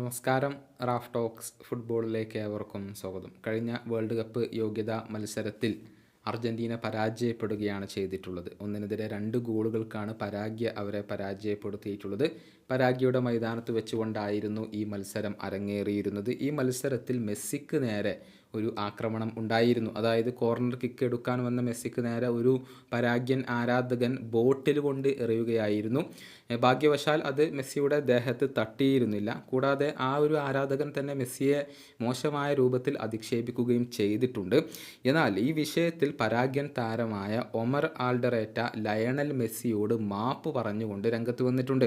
നമസ്കാരം. Raf talks ഫുട്ബോളിലേക്ക് ഏവർക്കും സ്വാഗതം. കഴിഞ്ഞ വേൾഡ് കപ്പ് യോഗ്യതാ മത്സരത്തിൽ അർജന്റീന പരാജയപ്പെടുകയാണ് ചെയ്തിട്ടുള്ളത്. ഒന്നിനെതിരെ രണ്ട് ഗോളുകൾക്കാണ് പരാഗ്യ അവരെ പരാജയപ്പെടുത്തിയിട്ടുള്ളത്. പരാഗ്യയുടെ മൈതാനത്ത് വെച്ചുകൊണ്ടായിരുന്നു ഈ മത്സരം അരങ്ങേറിയിരുന്നത്. ഈ മത്സരത്തിൽ മെസ്സിക്ക് നേരെ ഒരു ആക്രമണം ഉണ്ടായിരുന്നു. അതായത് കോർണർ കിക്ക് എടുക്കാൻ വന്ന മെസ്സിക്ക് നേരെ ഒരു പരാഗ്യൻ ആരാധകൻ ബോട്ടിൽ കൊണ്ട് എറിയുകയായിരുന്നു. ഭാഗ്യവശാൽ അത് മെസ്സിയുടെ ദേഹത്ത് തട്ടിയിരുന്നില്ല. കൂടാതെ ആ ഒരു ആരാധകൻ തന്നെ മെസ്സിയെ മോശമായ രൂപത്തിൽ അധിക്ഷേപിക്കുകയും ചെയ്തിട്ടുണ്ട്. എന്നാൽ ഈ വിഷയത്തിൽ പരാഗ്യൻ താരമായ ഒമർ ആൾഡറേറ്റ ലയണൽ മെസ്സിയോട് മാപ്പ് പറഞ്ഞുകൊണ്ട് രംഗത്ത് വന്നിട്ടുണ്ട്.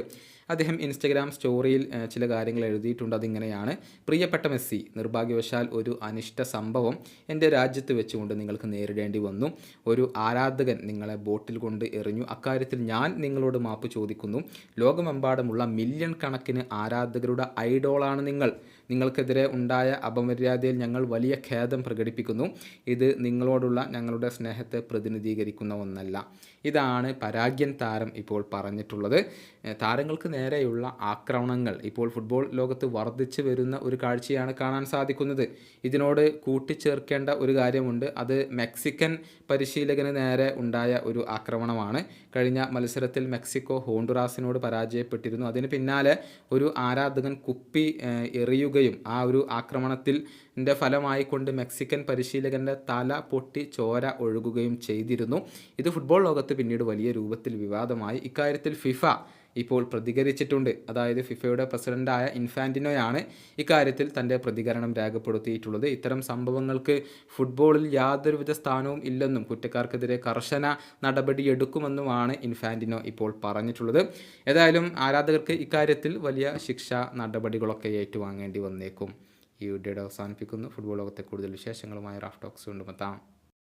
അദ്ദേഹം ഇൻസ്റ്റഗ്രാം സ്റ്റോറിയിൽ ചില കാര്യങ്ങൾ എഴുതിയിട്ടുണ്ട്. അതിങ്ങനെയാണ്. പ്രിയപ്പെട്ട മെസ്സി നിർഭാഗ്യവശാൽ ഒരു അനിഷ്ട സംഭവം എന്റെ രാജ്യത്ത് വെച്ചുകൊണ്ട് നിങ്ങൾക്ക് നേരിടേണ്ടി വന്നു. ഒരു ആരാധകൻ നിങ്ങളെ ബോട്ടിൽ കൊണ്ട് എറിഞ്ഞു. അക്കാര്യത്തിൽ ഞാൻ നിങ്ങളോട് മാപ്പ് ചോദിക്കുന്നു. ലോകമെമ്പാടുമുള്ള മില്യൺ കണക്കിന് ആരാധകരുടെ ഐഡോളാണ് നിങ്ങൾ. നിങ്ങൾക്കെതിരെ ഉണ്ടായ അപമര്യാദയിൽ ഞങ്ങൾ വലിയ ഖേദം പ്രകടിപ്പിക്കുന്നു. ഇത് നിങ്ങളോടുള്ള ഞങ്ങളുടെ സ്നേഹത്തെ പ്രതിനിധീകരിക്കുന്ന ഒന്നല്ല. ഇതാണ് പരാഗ്യൻ താരം ഇപ്പോൾ പറഞ്ഞിട്ടുള്ളത്. താരങ്ങൾക്ക് നേരെയുള്ള ആക്രമണങ്ങൾ. ഇപ്പോൾ ഫുട്ബോൾ ലോകത്ത് വർദ്ധിച്ചു വരുന്ന ഒരു കാഴ്ചയാണ് കാണാൻ സാധിക്കുന്നത്. ഇതിനോട് കൂട്ടിച്ചേർക്കേണ്ട ഒരു കാര്യമുണ്ട്. അത് മെക്സിക്കൻ പരിശീലകന് നേരെ ഉണ്ടായ ഒരു ആക്രമണമാണ്. കഴിഞ്ഞ മത്സരത്തിൽ മെക്സിക്കോ ഹോണ്ടുറാസിനോട് പരാജയപ്പെട്ടിരുന്നു. അതിന് പിന്നാലെ ഒരു ആരാധകൻ കുപ്പി ഏഹ്, എറിയുകയും ആ ഒരു ആക്രമണത്തിൽ ന്റെ ഫലമായി കൊണ്ട് മെക്സിക്കൻ പരിശീലകന്റെ തല പൊട്ടി ചോര ഒഴുകുകയും ചെയ്തിരുന്നു. ഇത് ഫുട്ബോൾ ലോകത്ത് പിന്നീട് വലിയ രൂപത്തിൽ വിവാദമായി. ഇക്കാര്യത്തിൽ ഫിഫ ഇപ്പോൾ പ്രതികരിച്ചിട്ടുണ്ട്. അതായത് ഫിഫയുടെ പ്രസിഡന്റായ ഇൻഫാന്റിനോയാണ് ഇക്കാര്യത്തിൽ തന്റെ പ്രതികരണം രേഖപ്പെടുത്തിയിട്ടുള്ളത്. ഇത്തരം സംഭവങ്ങൾക്ക് ഫുട്ബോളിൽ യാതൊരുവിധ സ്ഥാനവും ഇല്ലെന്നും കുറ്റക്കാർക്കെതിരെ കർശന നടപടിയെടുക്കുമെന്നുമാണ് ഇൻഫാന്റിനോ ഇപ്പോൾ പറഞ്ഞിട്ടുള്ളത്. ഏതായാലും ആരാധകർക്ക് ഇക്കാര്യത്തിൽ വലിയ ശിക്ഷ നടപടികളൊക്കെ ഏറ്റുവാങ്ങേണ്ടി വന്നേക്കും. ഈ വീഡിയോയുടെ അവസാനിപ്പിക്കുന്നു. ഫുട്ബോൾ ലോകത്തെ കൂടുതൽ വിശേഷങ്ങളുമായി റാഫ്റ്റോക്സ് കൊണ്ടുമെത്താം